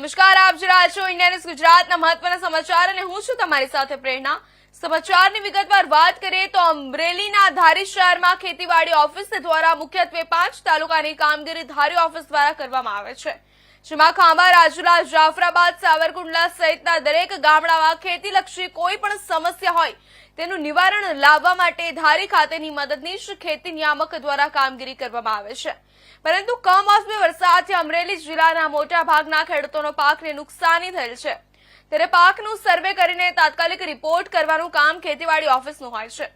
નમસ્કાર, આપ જોઈ રહ્યા છો ઇન્ડિયા ગુજરાતના મહત્વના સમાચાર અને હું છું તમારી સાથે પ્રેરણા. સમાચારની વિગતવાર વાત કરીએ તો અમરેલીના ધારી શહેરમાં ખેતીવાડી ઓફિસ દ્વારા મુખ્યત્વે પાંચ તાલુકાની કામગીરી ધારી ઓફિસ દ્વારા કરવામાં આવે છે. જેમાં ખાંભા, રાજુલા, જાફરાબાદ, સાવરકુંડલા સહિતના દરેક ગામડામાં ખેતીલક્ષી કોઈ પણ સમસ્યા હોય તેનું નિવારણ લાવવા માટે ધારી ખાતેની મદદનીશ ખેતી નિયામક દ્વારા કામગીરી કરવામાં આવે છે. પરંતુ કમોસમી વરસાદથી અમરેલી જિલ્લાના મોટા ભાગના ખેડૂતોનો પાકને નુકસાની થયેલ છે. ત્યારે પાકનું સર્વે કરીને તાત્કાલિક રિપોર્ટ કરવાનું કામ ખેતીવાડી ઓફિસનું હોય છે.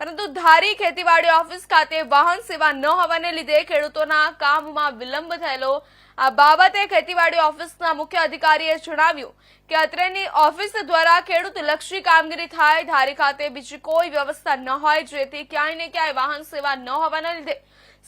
પરંતુ ધારી ખેતીવાડી ઓફિસ ખાતે વાહન સેવા ન હોવાને લીધે ખેડૂતોના કામમાં વિલંબ થયેલો. આ બાબતે ખેતીવાડી ઓફિસના મુખ્ય અધિકારીએ જણાવ્યું કે અત્રેની ઓફિસ દ્વારા ખેડૂત લક્ષી કામગીરી થાય, ધારી ખાતે બીજી કોઈ વ્યવસ્થા ન હોય, જેથી ક્યાંય ને ક્યાંય વાહન સેવા ન હોવાના લીધે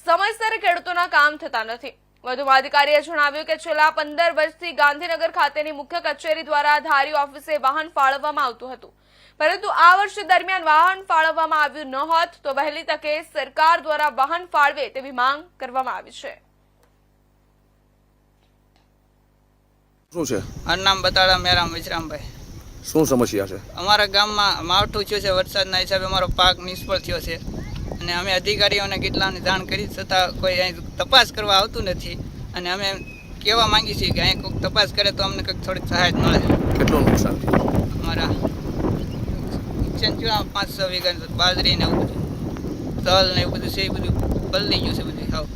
સમયસર ખેડૂતોના કામ થતા નથી. વધુમાં અધિકારીએ જણાવ્યું કે છેલ્લા પંદર વર્ષથી ગાંધીનગર ખાતેની મુખ્ય કચેરી દ્વારા ધારી ઓફિસે વાહન ફાળવવામાં આવતું હતું. પરંતુ આ વર્ષ દરમિયાન વાહન ફાળવવામાં આવ્યું ન હોત તો વહેલી તકે સરકાર દ્વારા વાહન ફાળવે તેવી માંગ કરવામાં આવી છે. શું છે? મારું નામ બતાડા મેરામ વિશ્રામભાઈ. શું સમસ્યા છે? અમારા ગામમાં માવઠું થયું છે વરસાદના હિસાબે અમારો પાક નિષ્ફળ થયો છે. અને અમે અધિકારીઓને કેટલાને જાણ કરી છતાં કોઈ અહીં તપાસ કરવા આવતું નથી. અને અમે કહેવા માંગીએ છીએ કે અહીં કોઈક તપાસ કરે તો અમને કંઈક થોડીક સહાય મળે. કેટલું નુકસાન થયું? અમારા નુકસાન થયું પાંચ છ વીઘા બાજરી ને એવું બધું. તલ ને એવું બધું છે એ બધું બદલી ગયું છે બધું. હાવ.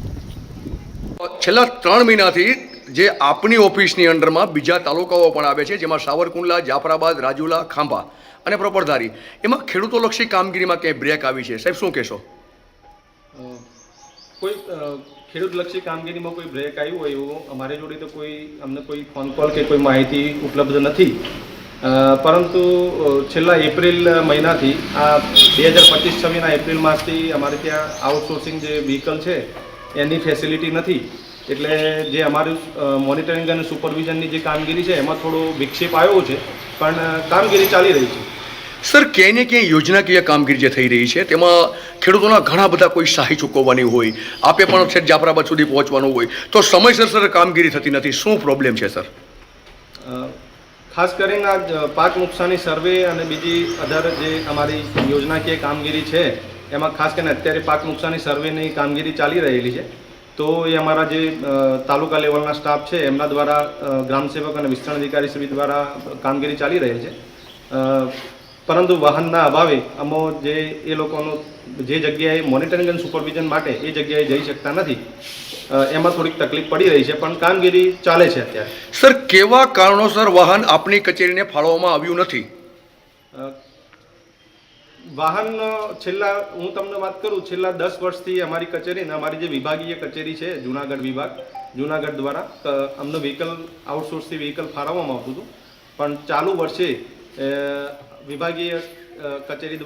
છેલ્લા ત્રણ મહિનાથી જે આપની ઓફિસની અંડરમાં બીજા તાલુકાઓ પણ આવે છે જેમાં સાવરકુંડલા જાફરાબાદ રાજુલા ખાંભા અને પ્રોપરધારી એમાં ખેડૂતોલક્ષી કામગીરીમાં ક્યાંય બ્રેક આવી છે? સાહેબ શું કહેશો? કોઈ ખેડૂતલક્ષી કામગીરીમાં કોઈ બ્રેક આવ્યું હોય એવું અમારી જોડે તો કોઈ અમને કોઈ ફોન કોલ કે કોઈ માહિતી ઉપલબ્ધ નથી. પરંતુ છેલ્લા એપ્રિલ મહિનાથી આ બે હજાર પચીસ છવ્વીસના એપ્રિલ માસથી અમારે ત્યાં આઉટસોર્સિંગ જે વ્હીકલ છે એની ફેસિલિટી નથી. એટલે જે અમારું મોનિટરિંગ અને સુપરવિઝનની જે કામગીરી છે એમાં થોડો વિક્ષેપ આવ્યો છે પણ કામગીરી ચાલી રહી છે. સર ક્યાંય ને ક્યાંય યોજનાકીય કામગીરી જે થઈ રહી છે તેમાં ખેડૂતોના ઘણા બધા કોઈ સહાય ચૂકવવાની હોય આપે પણ છે જાફરાબાદ સુધી પહોંચવાનું હોય તો સમયસર સર કામગીરી થતી નથી. શું પ્રોબ્લેમ છે સર? ખાસ કરીને આ પાક નુકસાની સર્વે અને બીજી અધર જે અમારી યોજનાકીય કામગીરી છે, એમાં ખાસ કરીને અત્યારે પાક નુકસાની સર્વેની કામગીરી ચાલી રહેલી છે. તો એ અમારા જે તાલુકા લેવલના સ્ટાફ છે, એમના દ્વારા ગ્રામસેવક ગ્રામ સેવક અને વિસ્તરણ અધિકારી શ્રી દ્વારા કામગીરી ચાલી રહી છે. પરંતુ વાહનના અભાવે અમો જે એ લોકોનો જે જગ્યાએ મોનિટરિંગ અને સુપરવિઝન માટે એ જગ્યાએ જઈ શકતા નથી. એમાં થોડીક તકલીફ પડી રહી છે પણ કામગીરી ચાલે છે અત્યારે. સર કેવા કારણોસર વાહન આપની કચેરીને ફાળવવામાં આવ્યું નથી? વાહન છેલ્લા હું તમને વાત કરું છેલ્લા દસ વર્ષથી અમારી કચેરીને અમારી જે વિભાગીય કચેરી છે જુનાગઢ વિભાગ જુનાગઢ દ્વારા અમને વ્હીકલ આઉટસોર્સથી વ્હીકલ ફાળવવામાં આવતું હતું. પણ ચાલુ વર્ષે વિભાગીય કચેરી